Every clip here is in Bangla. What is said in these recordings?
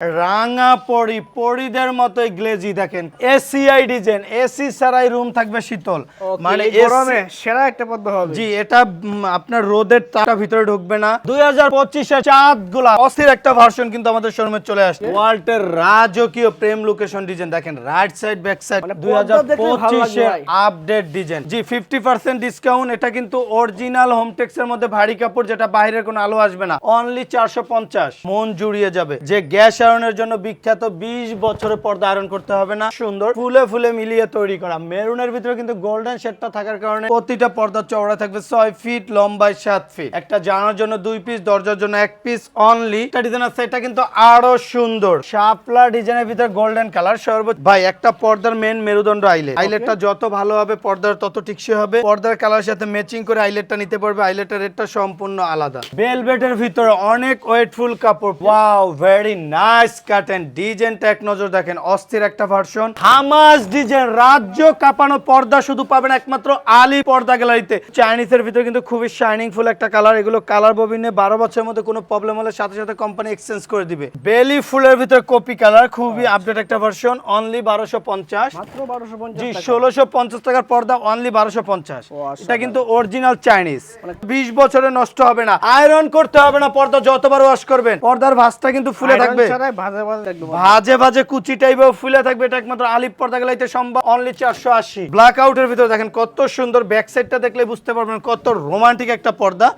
রাঙা পরি পরিদের মতোই গ্লেজি দেখেন। এসিআই ডিজাইন এসি ছাড়াই রুম থাকবে শীতল। মানে গরমে সেরা একটা পদ্মা হবে। জি এটা আপনার রোদের তাপটা ভিতরে ঢুকবে না। দুই হাজার পঁচিশে চাঁদগুলা অস্থির একটা ভার্সন কিন্তু আমাদের শোরুমে চলে আসছে। ওয়াল্টের রাজকীয় প্রেম লোকেশন ডিজাইন দেখেন রাইট সাইড ব্যাক সাইড মানে দুই হাজার পর্দা দেখলে ভালো লাগবে পঁচিশে ভাই। আপডেট ডিজাইন জি ফিফটি পার্সেন্ট ডিসকাউন্ট এটা কিন্তু অরিজিনাল হোমটেক্স এর মধ্যে ভারী কাপড় যেটা বাইরের কোনো আলো আসবে না। অনলি চারশো পঞ্চাশ। মন জুড়িয়ে যাবে। যে গ্যাস আয়রনের জন্য বিখ্যাত বিশ বছরের পর্দা আয়রন করতে হবে না। সুন্দর ফুলে ফুলে মিলিয়ে তৈরি করা। মেরুনের ভিতরে কিন্তু গোল্ডেন শেডটা থাকার কারণে প্রতিটা পর্দা চওড়া থাকবে ছয় ফিট লম্বায় সাত ফিট। একটা জানার জন্য দুই পিস দরজার জন্য এক পিস অনলি একটা ডিজাইন আছে এটা কিন্তু আরও সুন্দর। শাপলা ডিজাইনের ভিতরে গোল্ডেন কালার। সর্বোচ্চ ভাই একটা পর্দার মেন মেরুদণ্ড আইলেট আইলেটটা যত ভালো হবে পর্দার তত টিকসই হবে। পর্দার কালার সাথে ম্যাচিং করে আইলেটটা নিতে পারবে। আইলেটের রেটটা সম্পূর্ণ আলাদা। বেলভেটের ভিতরে অনেক ওয়েটফুল কাপড়। ওয়াও ভেরি নাইস কাটেন ডিজাইনটা এক নজর দেখেন অস্থির একটা ভার্সন হামাস ডিজাইন রাজ্য কাঁপানো পর্দা শুধু পাবেন একমাত্র আলী পর্দা গ্যালারিতে চাইনিজের ভিতরে কিন্তু খুবই শাইনিং ফুল একটা কালার এগুলো কালার ববিনে বারো বছরের মধ্যে কোনো প্রবলেম হলে সাথে সাথে কোম্পানি এক্সচেঞ্জ করে দিবে। বেলি ফুলের ভিতরে কপি কালার খুবই আপডেট একটা ভার্সন অনলি বারোশো পঞ্চাশ। জি ষোলোশো পঞ্চাশ টাকার পর্দা অনলি বারোশো পঞ্চাশ। আচ্ছা, এটা কিন্তু অরিজিনাল চাইনিজ বিশ বছরে নষ্ট হবে না। আয়রন করতে হবে না পর্দা যতবার ওয়াশ করবেন। পর্দার ভাঁজটা কিন্তু ফুলে থাকবে। ছাড়াই ভাজে ভাজে কুচি টাইপের ফুলে থাকবে, এটা একমাত্র আলিপ পর্দা গেলাইতে সম্ভব। অনলি চারশো আশি। ব্ল্যাক আউটের ভিতরে দেখেন, কত সুন্দর ব্যাক সাইডটা দেখলে বুঝতে পারবেন, কত রোমান্টিক একটা পর্দা।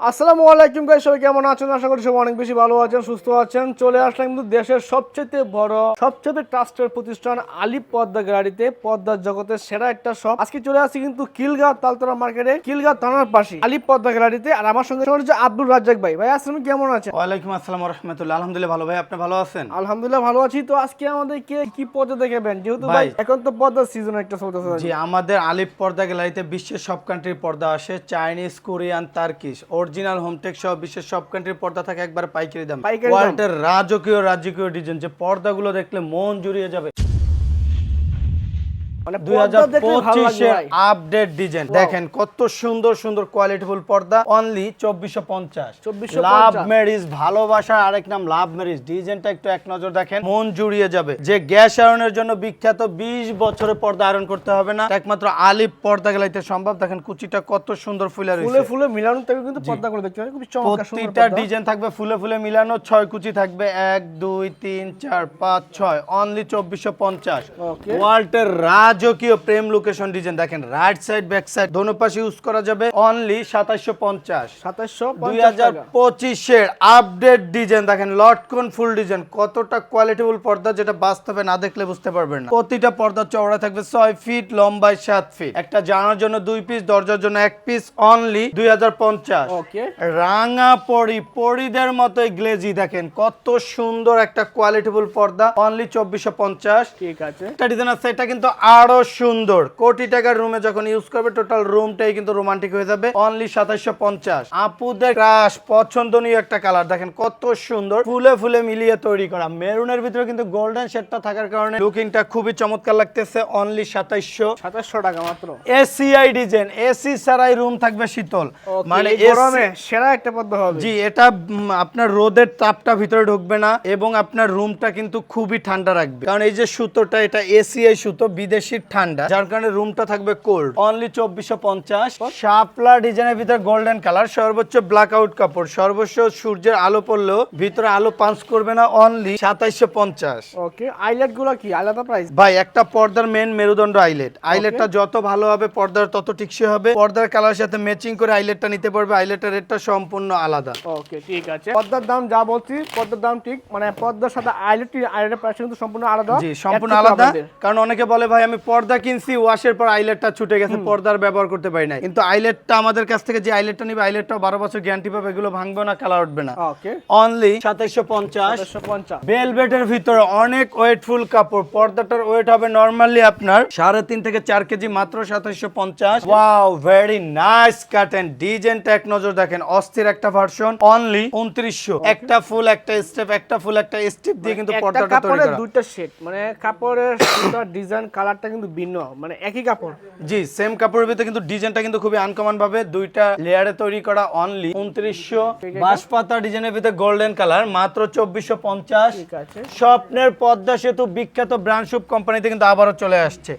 আসসালামু আলাইকুম গাইস সবাই কেমন আছেন? আশা করি সবাই অনেক বেশি ভালো আছেন সুস্থ আছেন। চলে আসলাম কিন্তু দেশের সবচেয়ে বড় সবচেয়ে ট্রাস্টের প্রতিষ্ঠান আলিপ পদ্মা গ্যালারিতে পদ্মার জগতের সেরা একটা শপ আজকে চলে আসছি কিন্তু কিলগাঁও তালতলা মার্কেটে কিলগাঁও থানার পাশে আলিপ পদ্মা গ্যালারিতে। আর আমার সঙ্গে হচ্ছে আব্দুল রাজ্জাক ভাই। ভাই আসসালাম কেমন আছেন? ওয়ালাইকুম আসসালাম রহমতুল্লাহ। আলহামদুলিল্লাহ ভালো। ভাই আপনি ভালো আছেন? আলহামদুলিল্লাহ ভালো আছি। তো আজকে আমাদের কে কি পদ্মা দেখাবেন? যেহেতু ভাই। এখন তো পদ্মার সিজন একটা চলতেছে জি আমাদের আলিপ পর্দা গ্যালারিতে বিশ্বের সব কান্ট্রির পর্দা আসে। Chinese Korean Turkish original Hometech সহ বিশ্বের সব কান্ট্রির পর্দা থাকে একবার পাইকারি দাম। পাইকারি ওয়ার্ল্ডের রাজকীয় রাজকীয় ডিজাইন যে পর্দাগুলো দেখলে মন জুড়িয়ে যাবে। আপডেট ডিজাইন দেখেন কত সুন্দর সুন্দর কোয়ালিটিফুল পর্দা। অনলি চব্বিশশো পঞ্চাশ। লাভ ম্যারিজ ভালোবাসার আরেক নাম লাভ ম্যারিজ ডিজাইনটা একটু এক নজর দেখেন মন জুড়িয়ে যাবে। যে গ্যাস আয়রনের জন্য বিখ্যাত বিশ বছরের পর্দা আয়রন করতে হবে না একমাত্র আলিপ পর্দা গেলাইতে সম্ভব। দেখেন কুচিটা কত সুন্দর ফুলে ফুলে ফুলে মিলানো কিন্তু দেখতে খুবই চমৎকার প্রতিটা ডিজাইন থাকবে ফুলে ফুলে মিলানো। ছয় কুচি থাকবে এক দুই তিন চার পাঁচ ছয়। অনলি চব্বিশশো পঞ্চাশ। Okay. ওয়াল্টের রাজকীয় প্রেম লোকেশন ডিজাইন দেখেন রাইট সাইড ব্যাক সাইড দোনো পাশে ইউজ করা যাবে অনলি সাতাশশো পঞ্চাশ। সাতাশশো দুই হাজার পঁচিশের আপডেট ডিজাইন দেখেন লটকন ফুল ডিজাইন কতটা কোয়ালিটিফুল পর্দা যেটা বাস্তবে না দেখলে বুঝতে পারবেন না। প্রতিটা পর্দা চওড়া থাকবে ছয় ফিট লম্বায় সাত ফিট একটা জানার জন্য দুই পিস দরজার জন্য এক পিস অনলি দুই হাজার পঞ্চাশ। ওকে রাঙা পরি পরিদের মতো গ্লেজি দেখেন কত সুন্দর একটা কোয়ালিটিফুল পর্দা। অনলি চব্বিশশো পঞ্চাশ। ঠিক আছে। একটা ডিজাইন আছে এটা কিন্তু আরও সুন্দর। কোটি টাকার রুমে যখন ইউজ করবে টোটাল রুমটাই কিন্তু রোমান্টিক হয়ে যাবে। অনলি সাতাশশো পঞ্চাশ। আপুদের ক্রাশ পছন্দনীয় একটা কালার দেখেন কত সুন্দর। ফুলে ফুলে মিলিয়ে তৈরি করা। মেরুনের ভিতরে কিন্তু গোল্ডেন শেডটা থাকার কারণে লুকিংটা খুবই চমৎকার লাগতেছে। অনলি সাতাইশশো। সাতাশশো টাকা মাত্র। এসিআই ডিজাইন এসি ছাড়াই রুম থাকবে শীতল। মানে গরমে সেরা একটা পদ্মা হবে। জি এটা আপনার রোদের তাপটা ভিতরে ঢুকবে না এবং আপনার রুমটা কিন্তু খুবই ঠান্ডা রাখবে। কারণ এই যে সুতোটা এটা এসিআই সুতো বিদেশি ঠান্ডা। যার কারণে রুমটা থাকবে কোল্ড অনলি চব্বিশশো পঞ্চাশ। শাপলা ডিজাইনের ভিতরে গোল্ডেন কালার সর্বোচ্চ ব্ল্যাক আউট কাপড় সর্বোচ্চ সূর্যের আলো পড়লেও ভিতরে আলো পাঞ্চ করবে না অনলি সাতাইশশো পঞ্চাশ। ওকে আইলেটগুলো কি? আলাদা প্রাইস ভাই একটা পর্দার মেন মেরুদণ্ড আইলেট আইলেটটা যত ভালো হবে পর্দার তত টিকসই হবে। পর্দার কালার সাথে ম্যাচিং করে আইলেটটা নিতে পারবে আইলেটের রেটটা সম্পূর্ণ আলাদা। ওকে ঠিক আছে। পর্দার দাম যা বলছি পর্দার দাম ঠিক মানে পর্দার সাথে আইলেট আইলেটের প্রাইস কিন্তু সম্পূর্ণ আলাদা। জি সম্পূর্ণ আলাদা। কারণ অনেকে বলে ভাই আমি পর্দা কিনছি ওয়াশের পর আইলেটটা ছুটে গেছে পর্দার ব্যবহার করতে পারি না কিন্তু আইলেটটা আমাদের কাছ থেকে যে আইলেটটা নিবে আইলেটটা বারো বছর গ্যারান্টি পাবে এগুলো ভাঙবে না কালার উঠবে না। অনলি সাতাইশশো পঞ্চাশ। বেলভেটের ভিতরে অনেক ওয়েটফুল কাপড় পর্দাটার ওয়েট হবে নরমালি আপনার সাড়ে তিন থেকে চার কেজি মাত্র সাতাইশশো পঞ্চাশ। ওয়াও ভেরি নাইস কাটেন ডিজাইনটা এক নজর দেখেন অস্থির একটা ভার্সন অনলি উনত্রিশশো। একটা ফুল একটা স্টেপ একটা ফুল একটা স্টেপ দিয়ে কিন্তু পর্দাটা তৈরি করা। দুইটা সেট মানে কাপড়ের ডিজাইন কালারটা কালারটা কিন্তু ভিন্ন মানে একই কাপড়। জি সেম কাপড়ের ভিতরে কিন্তু ডিজাইনটা কিন্তু খুবই আনকমন ভাবে দুইটা লেয়ারে তৈরি করা অনলি উনত্রিশশো বাঁশপাতা ডিজাইনের ভিতরে গোল্ডেন কালার মাত্র চব্বিশশো পঞ্চাশ। ঠিক আছে। স্বপ্নের পদ্মা সেতু বিখ্যাত ব্র্যান্ড শুভ কোম্পানিতে কিন্তু আবারও চলে আসছে।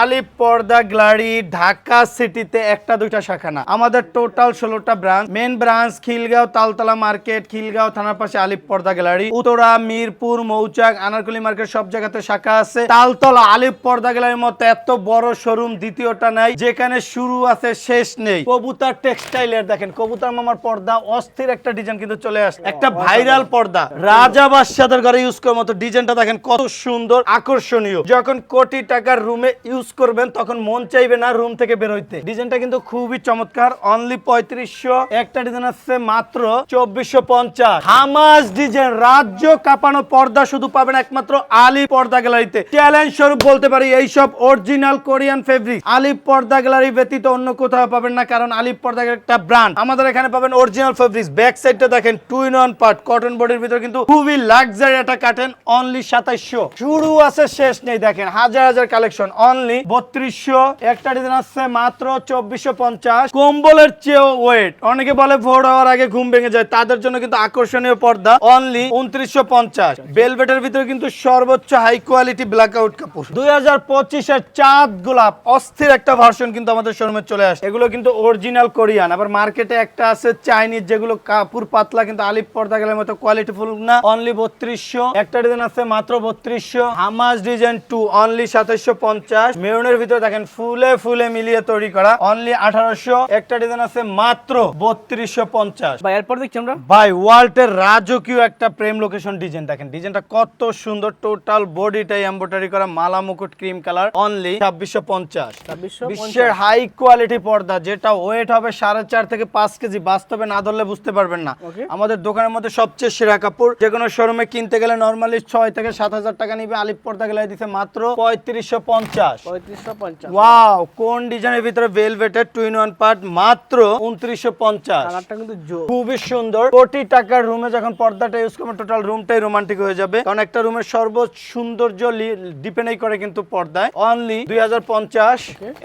আলিপ পর্দা গ্লারি ঢাকা সিটিতে একটা দুইটা শাখা না। আমাদের টোটাল ষোলোটা branch main branch Khilgaon Taltola market Khilgaon থানার পাশে আলিপ পর্দা গ্যালারি উত্তরা মিরপুর মৌচাক আনারকুলি মার্কেট সব জায়গাতে শাখা আছে। তালতলা আলিপ পর্দা গ্যালারির মতো এত বড় শোরুম দ্বিতীয়টা নাই যেখানে শুরু আছে শেষ নেই। কবুতর টেক্সটাইলের দেখেন কবুতর মামার পর্দা অস্থির একটা ডিজাইন কিন্তু চলে আসছে একটা ভাইরাল পর্দা। রাজা বাদশাদের ঘরে ইউজ করার মতো ডিজাইনটা দেখেন কত সুন্দর আকর্ষণীয়। যখন কোটি টাকার রুমে ইউজ করবেন তখন মন চাইবে না রুম থেকে বের হইতে ডিজাইনটা কিন্তু খুবই চমৎকার অনলি পঁয়ত্রিশশো। একটা ডিজাইন আছে মাত্র চব্বিশশো পঞ্চাশ। হামাস ডিজাইন রাজ্য কাঁপানো পর্দা শুধু পাবেন একমাত্র আলী পর্দা গ্যালারিতে চ্যালেঞ্জ স্বরূপ বলতে পারি এইসব অরিজিনাল কোরিয়ান ফেব্রিক আলী পর্দা গ্যালারি ব্যতীত অন্য কোথাও পাবেন না, কারণ আলী পর্দা একটা ব্র্যান্ড আমাদের এখানে পাবেন অরিজিনাল ফেব্রিক্স ব্যাক সাইডটা দেখেন two in one part cotton বডির ভিতরে কিন্তু খুবই লাক্সারি একটা কাটেন অনলি সাতাইশশো। শুরু আছে, শেষ নেই, দেখেন, হাজার হাজার কালেকশন অনলি বত্রিশশো। একটা ডিজাইন আসছে মাত্র চব্বিশশো পঞ্চাশ। কম্বলের চেয়েও ওয়েট অনেকে বলে ভোর হওয়ার আগে ঘুম ভেঙে যায়। তাদের জন্য কিন্তু আকর্ষণীয় পর্দা অনলি উনত্রিশশো পঞ্চাশ। বেলভেটের ভিতরে কিন্তু সর্বোচ্চ হাই কোয়ালিটি ব্ল্যাক আউট কাপড়। দুই হাজার পঁচিশের চাঁদ গোলাপ অস্থির একটা ভার্সন কিন্তু আমাদের শোরুমে চলে আসে এগুলো কিন্তু অরিজিনাল কোরিয়ান আবার মার্কেটে একটা আছে চাইনিজ যেগুলো কাপড় পাতলা কিন্তু আলিপ পর্দা গেলের মতো কোয়ালিটি ফুল না। অনলি বত্রিশশো একটা ডিজাইন আছে মাত্র বত্রিশশো। হামাস ডিজাইন টু অনলি সাতাইশশো পঞ্চাশ। মেরুনের ভিতরে দেখেন ফুলে ফুলে মিলিয়ে তৈরি করা অনলি আঠারোশো। একটা ডিজাইন আছে মাত্র বত্রিশশো পঞ্চাশ। বা এরপর দেখছি আমরা। ভাই ওয়ার্ল্ডের রাজকীয় একটা প্রেম লোকেশন ডিজাইন দেখেন। ডিজাইনটা কত সুন্দর টোটাল বডিটাই এমব্রয়ডারি করা মালা মুকুট ক্রিম কালার অনলি ছাব্বিশশো পঞ্চাশ। বিশ্বের হাই কোয়ালিটি পর্দা যেটা ওয়েট হবে সাড়ে চার থেকে পাঁচ কেজি বাস্তবে না ধরলে বুঝতে পারবেন না। আমাদের দোকানের মধ্যে সবচেয়ে সেরা কাপড় যে কোনো শোরুমে কিনতে গেলে নর্মালি ছয় থেকে সাত হাজার টাকা নিবে আলিপ পর্দা গেলে দিতে মাত্র পঁয়ত্রিশশো পঞ্চাশ। পঁয়ত্রিশশো ওয়াও কোন ডিজাইনের ভিতরে ভেলভেটের টু ইন ওয়ান পার্ট মাত্র উনত্রিশশো পঞ্চাশ। কিন্তু খুবই সুন্দর। কোটি টাকার রুমে যখন পর্দাটা ইউজ করবেন টোটাল রুমটাই রোমান্টিক হয়ে যাবে। কারণ একটা রুমের সর্বোচ্চ সৌন্দর্য ডিপেন্ডই করে কিন্তু পর্দায়। অনলি দুই হাজার পঞ্চাশ।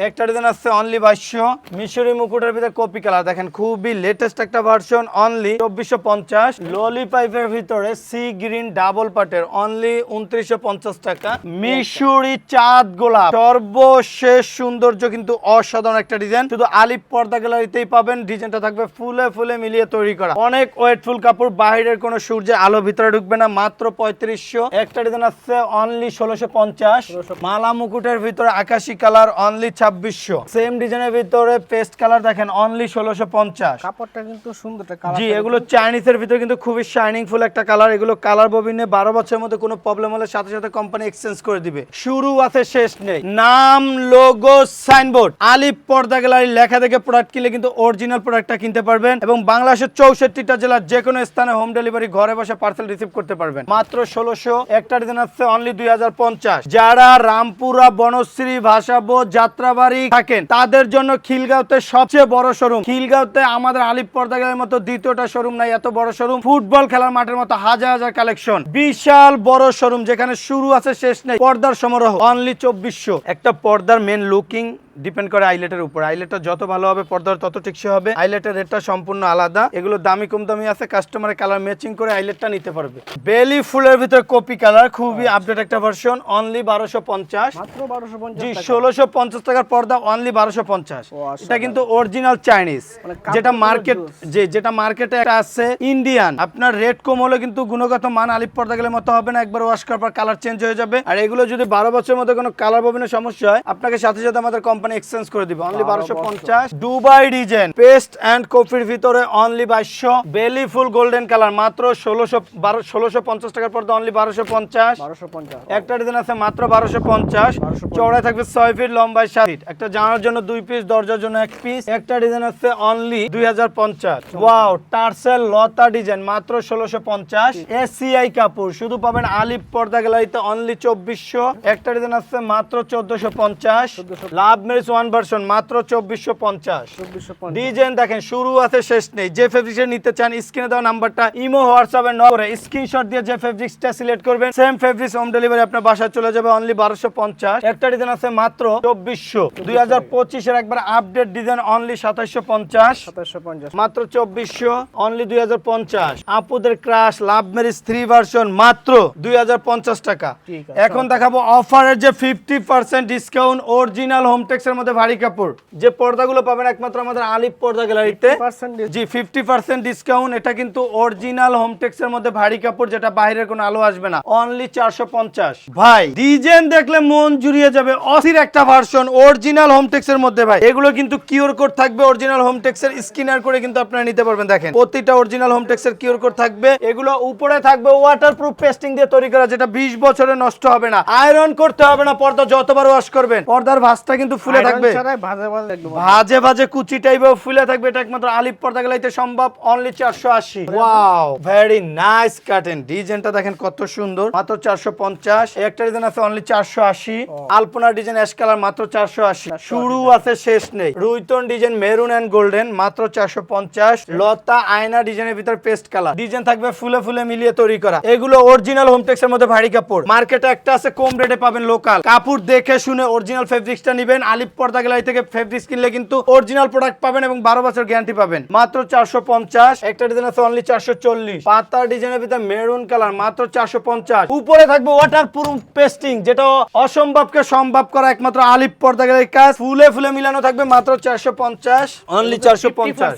একটা ডিজাইন আসছে অনলি বাইশশো। মিশরি মুকুটের ভিতরে কপি কালার দেখেন খুবই লেটেস্ট একটা ভার্সন অনলি চব্বিশশো পঞ্চাশ। ললি পাইপের ভিতরে সি গ্রিন ডাবল পাটের অনলি উনত্রিশশো পঞ্চাশ টাকা। মিশরি চাঁদ গোলাপ। সর্বশেষ সৌন্দর্য কিন্তু অসাধারণ একটা ডিজাইন শুধু আলিপ পর্দা গ্যালারিতেই পাবেন। ডিজাইনটা থাকবে ফুলে ফুলে মিলিয়ে তৈরি করা। অনেক ওয়েটফুল কাপড় বাইরের কোনো সূর্যের আলো ভিতরে ঢুকবে না। মাত্র পঁয়ত্রিশশো। একটা ডিজাইন আসছে অনলি ষোলোশো পঞ্চাশ। মালা মুকুটের ভিতরে আকাশি কালার অনলি ছাব্বিশশো। সেম ডিজাইনের ভিতরে পেস্ট কালার দেখেন অনলি ষোলোশো পঞ্চাশ। কাপড়টা কিন্তু সুন্দর জি এগুলো চাইনিজের ভিতরে কিন্তু খুবই শাইনিং ফুল একটা কালার এগুলো কালার ববিনে বারো বছরের মধ্যে কোনো প্রবলেম হলে সাথে সাথে কোম্পানি এক্সচেঞ্জ করে দিবে। শুরু আছে শেষ নেই। নাম লোগো সাইনবোর্ড আলিপ পর্দা গ্যালারি লেখা দেখে প্রোডাক্ট কিনলে কিন্তু অরিজিনাল প্রোডাক্টটা কিনতে পারবেন এবং বাংলাদেশের চৌষট্টিটা জেলার যে কোনো স্থানে হোম ডেলিভারি ঘরে বসে পার্সেল রিসিভ করতে পারবেন। মাত্র ষোলোশো একটা ডিজাইন আসছে অনলি দুই হাজার পঞ্চাশ। যারা রামপুরা বনশ্রী ভাসাবো যাত্রাবাড়ি থাকেন। তাদের জন্য খিলগাঁওতে সবচেয়ে বড় শোরুম। খিলগাঁওতে আমাদের আলিপ পর্দা মতো দ্বিতীয়টা শোরুম নাই, এত বড় শোরুম। ফুটবল খেলার মাঠের মতো হাজার হাজার কালেকশন। বিশাল বড় শোরুম, যেখানে শুরু আছে, শেষ নেই, পর্দার সমারোহ। অনলি চব্বিশশো। একটা পর্দার মেন লুকিং ডিপেন্ড করে আইলেটের উপর। আইলেটটা যত ভালো হবে পর্দার তত টিকসই হবে। আইলেটের রেটটা সম্পূর্ণ আলাদা। এগুলো দামি কম দামি আছে কাস্টমারের কালার ম্যাচিং করে আইলেটটা নিতে পারবে। বেলি ফুলের ভিতরে কপি কালার খুবই আপডেট একটা ভার্সন অনলি বারোশো পঞ্চাশ। জি ষোলোশো পঞ্চাশ টাকার পর্দা অনলি বারোশো পঞ্চাশ। আচ্ছা। এটা কিন্তু অরিজিনাল চাইনিজ মানে যেটা মার্কেট যে যেটা মার্কেটে একটা আছে ইন্ডিয়ান আপনার রেট কম হলে কিন্তু গুণগত মান আলিপ পর্দা গেলে মতো হবে না একবার ওয়াশ করার পর কালার চেঞ্জ হয়ে যাবে। আর এগুলো যদি বারো বছরের মধ্যে কোনো কালার ববিনের সমস্যা হয় আপনাকে সাথে সাথে আমাদের কোম্পানি এক্সচেঞ্জ করে দিবে। অনলি বারোশো পঞ্চাশ। দুবাই ডিজাইন পেস্ট অ্যান্ড কফির ভিতরে অনলি বাইশশো। বেলি ফুল গোল্ডেন কালার মাত্র ষোলোশো বারো ষোলোশো পঞ্চাশ টাকার পর্দা অনলি বারোশো পঞ্চাশ। বারোশো পঞ্চাশ। একটা ডিজাইন আছে মাত্র বারোশো পঞ্চাশ। চওড়ায় থাকবে ছয় ফিট লম্বায় সাত ফিট একটা জানার জন্য দুই পিস দরজার জন্য এক পিস একটা ডিজাইন আছে অনলি দুই হাজার পঞ্চাশ। ওয়াও টার্সেল লতা ডিজাইন মাত্র ষোলোশো পঞ্চাশ। এসিআই কাপড় শুধু পাবেন আলিপ পর্দা গ্যালারিতে অনলি চব্বিশশো। একটা ডিজাইন আছে মাত্র চোদ্দশো পঞ্চাশ। লাভ মেরিস ওয়ান ভার্সন মাত্র চব্বিশশো পঞ্চাশ। ডিজাইন দেখেন শুরু আছে শেষ নেই। যে ফেব্রিক্সে নিতে চান স্ক্রিনে দেওয়া নাম্বারটা ইমো হোয়াটসঅ্যাপে ন করে স্ক্রিনশট দিয়ে যে ফেব্রিক্সটা সিলেক্ট করবেন সেম ফেব্রিক্স হোম ডেলিভারি আপনার বাসায় চলে যাবে অনলি বারোশো পঞ্চাশ। একটা ডিজাইন আছে মাত্র চব্বিশশো। দুই হাজার পঁচিশের একবার আপডেট ডিজাইন অনলি সাতাশশো পঞ্চাশ। মাত্র চব্বিশশো অনলি দুই হাজার পঞ্চাশ। আপুদের crush love marriage three version মাত্র দুই হাজার পঞ্চাশ টাকা। এখন দেখাবো অফারের যে fifty percent discount original Hometex এর মধ্যে ভারী কাপড়। যে পর্দাগুলো পাবেন একমাত্র আমাদের আলিপ পর্দা গ্যালারিতে। জি ফিফটি পার্সেন্ট ডিসকাউন্ট এটা কিন্তু অরিজিনাল হোমটেক্স এর মধ্যে ভারী কাপড় যেটা বাইরের কোনো আলো আসবে না। অনলি চারশো পঞ্চাশ। ভাই ডিজাইন দেখলে মন জুড়িয়ে যাবে। অসির একটা ভার্সন অরিজিনাল হোমটেক্স এর মধ্যে ভাই। এগুলো কিন্তু কিউর কোড থাকবে অরিজিনাল হোমটেক্স এর স্ক্যানার করে কিন্তু আপনারা নিতে পারবেন দেখেন। প্রতিটা অরিজিনাল হোমটেক্স এর কিউর কোড থাকবে। এগুলো উপরে থাকবে ওয়াটার প্রুফ পেস্টিং দিয়ে তৈরি করা যেটা 20 বছরে নষ্ট হবে না। আয়রন করতে হবে না পর্দা যতবার ওয়াশ করবেন। পর্দার ভাঁজটা কিন্তু ফুলে থাকবে? ভাজে ভাজে কুচি টাইপের ফুলে থাকবে এটা একমাত্র আলিপ পর্দা গেলাইতে সম্ভব অনলি চারশো আশি। ওয়াও ভেরি নাইস কাটেন ডিজাইনটা দেখেন কত সুন্দর। মাত্র চারশো পঞ্চাশ একটা ডিজাইন আছে অনলি চারশো আশি। আলপনা ডিজাইন অ্যাশ কালার মাত্র চারশো আশি। শুরু আছে শেষ নেই। রুইতন ডিজাইন মেরুন অ্যান্ড গোল্ডেন মাত্র চারশো পঞ্চাশ। লতা আয়না ডিজাইনের ভিতর পেস্ট কালার ডিজাইন থাকবে ফুলে ফুলে মিলিয়ে তৈরি করা। এগুলো অরিজিনাল হোমটেক্স এর মধ্যে ভারী কাপড়। মার্কেটে একটা আছে কম রেটে পাবেন লোকাল কাপড় দেখে শুনে অরিজিনাল ফেব্রিক্সটা নেবেন আলিপ পর্দা গ্যালারি থেকে ফেব্রিক্স কিনলে কিন্তু অরিজিনাল প্রোডাক্ট পাবেন এবং বারো বছর গ্যারান্টি পাবেন। মাত্র চারশো পঞ্চাশ একটা ডিজাইন আছে অনলি চারশো চল্লিশ। পাতা ডিজাইনের ভিতরে মেরুন কালার মাত্র চারশো পঞ্চাশ। উপরে থাকবে ওয়াটার প্রুফ পেস্টিং যেটা অসম্ভবকে সম্ভব করা একমাত্র আলিপ পর্দা গ্যালারির কাজ। ফুলে ফুলে মিলানো থাকবে মাত্র চারশো পঞ্চাশ অনলি চারশো পঞ্চাশ।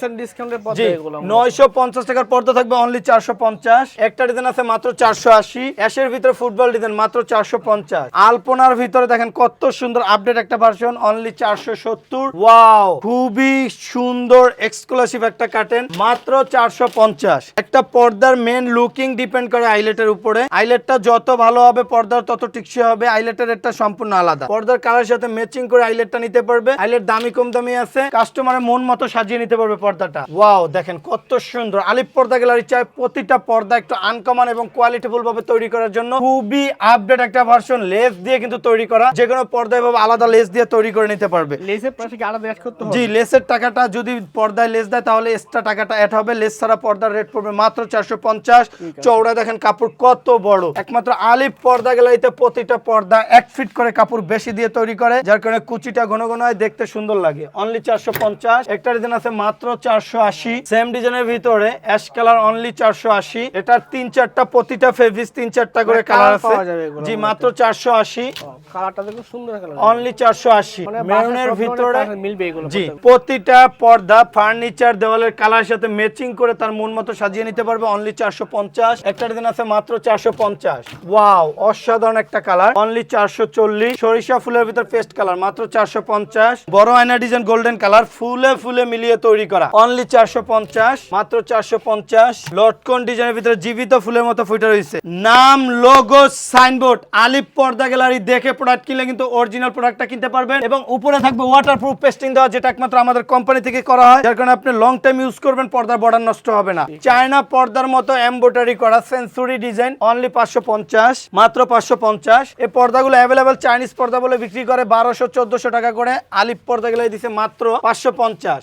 নয়শো পঞ্চাশ টাকার পর্দা থাকবে অনলি চারশো পঞ্চাশ। একটা ডিজাইন আছে মাত্র চারশো আশি। অ্যাশের ভিতরে ফুটবল ডিজাইন মাত্র চারশো পঞ্চাশ। আলপনার ভিতরে দেখেন কত সুন্দর আপডেট একটা ভার্সন অনলি চারশো সত্তর। ওয়াও খুবই সুন্দর এক্সক্লুসিভ একটা কাটেন মাত্র চারশো পঞ্চাশ। একটা পর্দার মেন লুকিং ডিপেন্ড করে আইলেটের উপরে। আইলেটটা যত ভালো হবে, পর্দার তত টিকসই হবে আইলেটের একটা সম্পূর্ণ আলাদা। পর্দার কালার সাথে ম্যাচিং করে আইলেটটা নিতে পারবে। আইলেট দামি কম দামি আছে কাস্টমারের মন মতো সাজিয়ে নিতে পারবে পর্দাটা। ওয়াও দেখেন কত সুন্দর। আলিপ পর্দা গ্যালারি চায় প্রতিটা পর্দা একটু আনকমন এবং কোয়ালিটিফুল ভাবে তৈরি করার জন্য। খুবই আপডেট একটা ভার্সন লেস দিয়ে কিন্তু তৈরি করা। যে কোনো পর্দা এভাবে আলাদা লেস দিয়ে তৈরি করে নিতে পারবে। লেসের পাশে কি আলাদা অ্যাড করতে হবে? জি লেসের টাকাটা যদি পর্দায় লেস দেয় তাহলে এক্সট্রা টাকাটা অ্যাড হবে। লেস ছাড়া পর্দার রেট পড়বে মাত্র চারশো পঞ্চাশ। চৌড়া দেখেন কাপড় কত বড়। একমাত্র আলিপ পর্দা গেলাইতে প্রতিটা পর্দা এক ফিট করে কাপড় বেশি দিয়ে তৈরি করে যার কারণে কুচিটা ঘন ঘন হয় দেখতে সুন্দর লাগে। অনলি চারশো পঞ্চাশ। একটা ডিজাইন আছে মাত্র চারশো আশি। সেম ডিজাইনের ভিতরে অ্যাশ কালার অনলি চারশো আশি। এটার তিন চারটা প্রতিটা ফেব্রিক্স তিন চারটা করে মানে কালার আছে। পাওয়া যাবে জি মাত্র চারশো আশি। কালারটা দেখো সুন্দর কালার অনলি চারশো আশি। মানে মেরুনের ভিতরে মিলবে এগুলো জি প্রতিটা পর্দা ফার্নিচার দেওয়ালের কালার সাথে ম্যাচিং করে তার মন মতো সাজিয়ে নিতে পারবে। অনলি চারশো পঞ্চাশ। একটা ডিজাইন আছে মাত্র চারশো পঞ্চাশ। ওয়াও অসাধারণ একটা কালার অনলি চারশো চল্লিশ। সরিষা ফুলের ভিতর পেস্ট কালার মাত্র চারশো পঞ্চাশ। বড় আয়না ডিজাইন গোল্ডেন কালার ফুলে ফুলে মিলিয়ে তৈরি করা। অনলি চারশো পঞ্চাশ। মাত্র চারশো পঞ্চাশ। লটকন ডিজাইনের ভিতরে জীবিত ফুলের মতো ফুটে রয়েছে। নাম লোগো সাইনবোর্ড আলিপ পর্দা গ্যালারি দেখে প্রোডাক্ট কিনলে কিন্তু অরিজিনাল প্রোডাক্টটা কিনতে পারবেন। এবং উপরে থাকবে ওয়াটার প্রুফ পেস্টিং দেওয়া যেটা একমাত্র আমাদের কোম্পানি থেকে করা হয়। যার কারণে আপনি লং টাইম ইউজ করবেন পর্দার বর্ডার নষ্ট হবে না। চায়না পর্দার মতো এমব্রয়ডারি করা সেন্সুরি ডিজাইন অনলি পাঁচশো পঞ্চাশ মাত্র পাঁচশো পঞ্চাশ। এই পর্দাগুলো অ্যাভেলেবেল চাইনিজ পর্দা বলে বিক্রি করে বারোশো চোদ্দশো টাকা করে। আলিপ পর্দা গুলো দিছে মাত্র পাঁচশো পঞ্চাশ।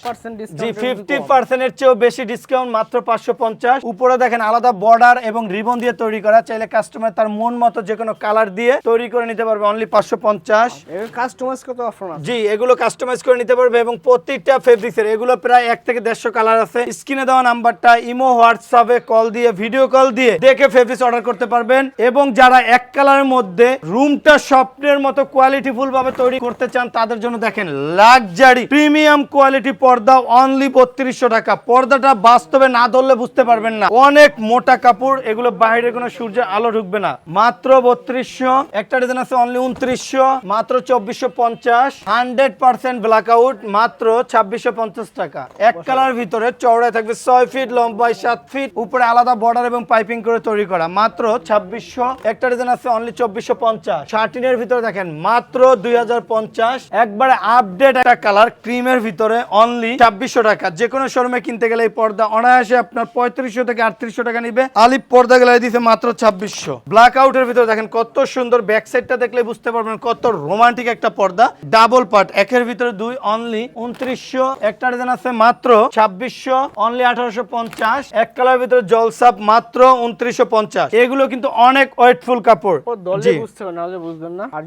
জি ফিফটি পার্সেন্টের চেয়েও বেশি ডিসকাউন্ট মাত্র পাঁচশো পঞ্চাশ। উপরে দেখেন আলাদা বর্ডার এবং রিবন দিয়ে তৈরি করা। চাইলে কাস্টমার তার মন মতো যে কোনো কালার দিয়ে তৈরি করে নিতে পারবে অনলি পাঁচশো পঞ্চাশ। এর কাস্টমাইজ কত অফার আছে। জি, এগুলো কাস্টমাইজ করে নিতে পারবে এবং প্রত্যেকটা ফেব্রিক্সের এগুলো প্রায় এক থেকে দেড়শো কালার আছে। স্ক্রিনে দেওয়া নাম্বারটা ইমো হোয়াটসঅ্যাপে কল দিয়ে ভিডিও কল দিয়ে দেখে ফেব্রিক্স অর্ডার করতে পারবেন। এবং যারা এক কালারের মধ্যে রুমটা স্বপ্নের মতো কোয়ালিটিফুল ভাবে তৈরি করতে চান, তাদের জন্য দেখেন লাক্সারি প্রিমিয়াম কোয়ালিটি পর্দা অনলি বত্রিশশো টাকা। পর্দাটা বাস্তবে না ধরলে বুঝতে পারবেন না। অনেক মোটা কাপড়, এগুলো বাইরে কোনো সূর্যের আলো ঢুকবে না। মাত্র বত্রিশশো, একটা ডিজাইন আছে অনলি উনত্রিশশো, মাত্র চব্বিশশো পঞ্চাশ। হান্ড্রেড পার্সেন্ট ব্ল্যাক আউট মাত্র ছাব্বিশশো পঞ্চাশ টাকা। এক কালার ভিতরে চওড়ায় থাকবে ছয় ফিট লম্বায় সাত ফিট উপরে আলাদা বর্ডার এবং পাইপিং করে তৈরি করা। মাত্র ছাব্বিশশো একটা ডিজাইন আছে অনলি চব্বিশশো পঞ্চাশ। শার্টিনের ভিতরে দেখেন মাত্র দুই হাজার পঞ্চাশ। একবারে আপডেট একটা কালার ক্রিমের ভিতরে অনলি ছাব্বিশশো টাকা। যে কোনো শোরুমে কিনতে গেলে এই পর্দা অনায়াসে আপনার পঁয়ত্রিশশো থেকে আটত্রিশশো টাকা নিবে। আলিপ পর্দা গেলে দিছে মাত্র ছাব্বিশশো। ব্ল্যাক আউটের ভিতরে দেখেন কত সুন্দর ব্যাক সাইডটা দেখলে বুঝতে পারবেন কত রোমান্টিক একটা পর্দা। ডাবল পার্ট একের ভিতরে দুই অনলি উনত্রিশশো একটা ডিজাইন আছে মাত্র ছাব্বিশশো অনলি আঠারোশো পঞ্চাশ এক কালার ভিতরে জলসাপ মাত্র উনত্রিশশো পঞ্চাশ। এগুলো কিন্তু অনেক ওয়েটফুল কাপড়। দলে বুঝতে নাহলে বুঝবেন না। আর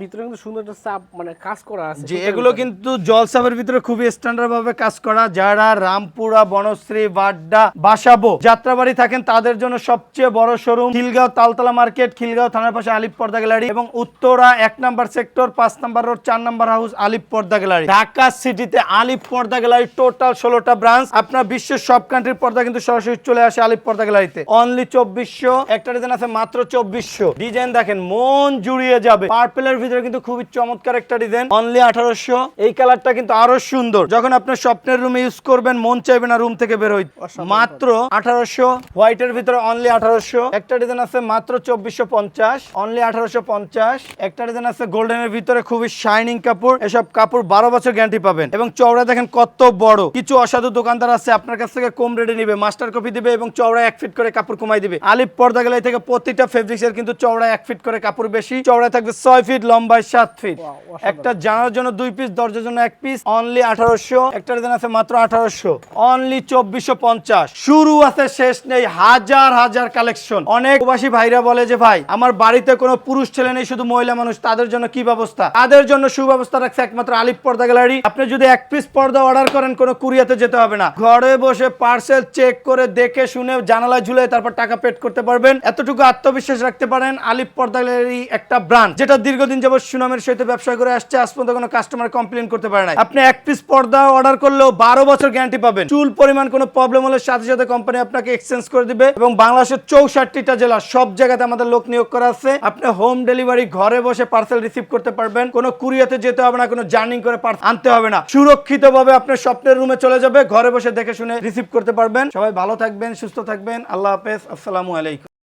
ভিতরে কিন্তু সুন্দর একটা সাপ মানে কাজ করা আছে জি এগুলো। কিন্তু জলসাপের ভিতরে খুবই স্ট্যান্ডার্ড ভাবে কাজ করা। যারা রামপুরা বনশ্রী বাড্ডা বাসাবো যাত্রাবাড়ি থাকেন তাদের জন্য সবচেয়ে বড় শোরুম খিলগাঁও তালতলা মার্কেট খিলগাঁও থানার পাশে আলিপ পর্দা গ্যালারি এবং উত্তরা এক নাম্বার সেক্টর পাঁচ নাম্বার রোড চার number house Alip Porda gallery. Dhaka সিটিতে আলিপ পর্দা গ্যালারি টোটাল ষোলোটা ব্রাঞ্চ। আপনার বিশ্বের সব কান্ট্রির পর্দা কিন্তু সরাসরি চলে আসে আলিপ পর্দা গ্যালারিতে। অনলি চব্বিশশো একটা ডিজাইন আছে মাত্র চব্বিশশো। ডিজাইন দেখেন মন জুড়িয়ে যাবে। পার্পেলের ভিতরে কিন্তু খুবই চমৎকার একটা ডিজাইন অনলি আঠারোশো। এই কালারটা কিন্তু আরও সুন্দর। যখন আপনার স্বপ্নের রুমে ইউজ করবেন মন চাইবে না রুম থেকে বের হই মাত্র আঠারোশো। হোয়াইটের ভিতরে অনলি আঠারোশো। একটা ডিজাইন আছে মাত্র চব্বিশশো পঞ্চাশ। অনলি আঠারোশো পঞ্চাশ। একটা ডিজাইন আছে গোল্ডেনের ভিতরে খুবই শাইনিং কাপড় এসব কাপড় বারো বছর গ্যারান্টি পাবেন। এবং চওড়া দেখেন কত বড়। কিছু অসাধু দোকানদার আছে আপনার কাছ থেকে কম রেটে নিবে মাস্টার কপি দিবে এবং চওড়া এক ফিট করে কাপড় কমাই দিবে। আলিপ পর্দা গেলাই থেকে প্রতিটা ফেব্রিক্স এর কিন্তু চওড়া এক ফিট করে কাপড় বেশি। চওড়া থাকবে ছয় ফিট লম্বায় সাত ফিট একটা জানার জন্য দুই পিস দরজার জন্য এক পিস অনলি আঠারোশো। একটা ডিজাইন আছে মাত্র আঠারোশো। অনলি চব্বিশশো পঞ্চাশ। শুরু আছে শেষ নেই হাজার হাজার কালেকশন অনেক প্রবাসী ভাইরা বলে যে ভাই আমার বাড়িতে কোনো পুরুষ ছেলে নেই শুধু মহিলা মানুষ তাদের জন্য কি ব্যবস্থা? তাদের জন্য সুব্যবস্থা রাখছে একমাত্র আলিপ পর্দা গ্যালারি। আপনি যদি এক পিস পর্দা অর্ডার করেন, কোনো কুরিয়াতে যেতে হবে না। ঘরে বসে পার্সেল চেক করে দেখে শুনে জানালায় ঝুলে তারপর টাকা পেড করতে পারবেন। এতটুকু আত্মবিশ্বাস রাখতে পারেন আলিপ পর্দা গ্যালারি একটা ব্রান্ড যেটা দীর্ঘদিন যাবত সুনামের সহিত ব্যবসা করে আসছে, আজ পর্যন্ত কোনো কাস্টমার কমপ্লেন করতে পারে না আপনি এক পিস পর্দা অর্ডার করলেও বারো বছর গ্যারান্টি পাবেন। চুল পরিমাণ কোনো প্রবলেম হলে সাথে সাথে কোম্পানি আপনাকে এক্সচেঞ্জ করে দিবে এবং বাংলাদেশের চৌষট্টিটা জেলা, সব জায়গাতে আমাদের লোক নিয়োগ করা আছে। আপনি হোম ডেলিভারি ঘরে বসে পার্সেল রিসিভ করতে পারবেন। কোনো কুরিয়াতে যেতে হবে না, কোনো জার্নিং করে আনতে হবে না। সুরক্ষিত ভাবে আপনার স্বপ্নের রুমে চলে যাবে, ঘরে বসে দেখে শুনে রিসিভ করতে পারবেন। সবাই ভালো থাকবেন, সুস্থ থাকবেন। আল্লাহ হাফেজ। আসসালামু আলাইকুম।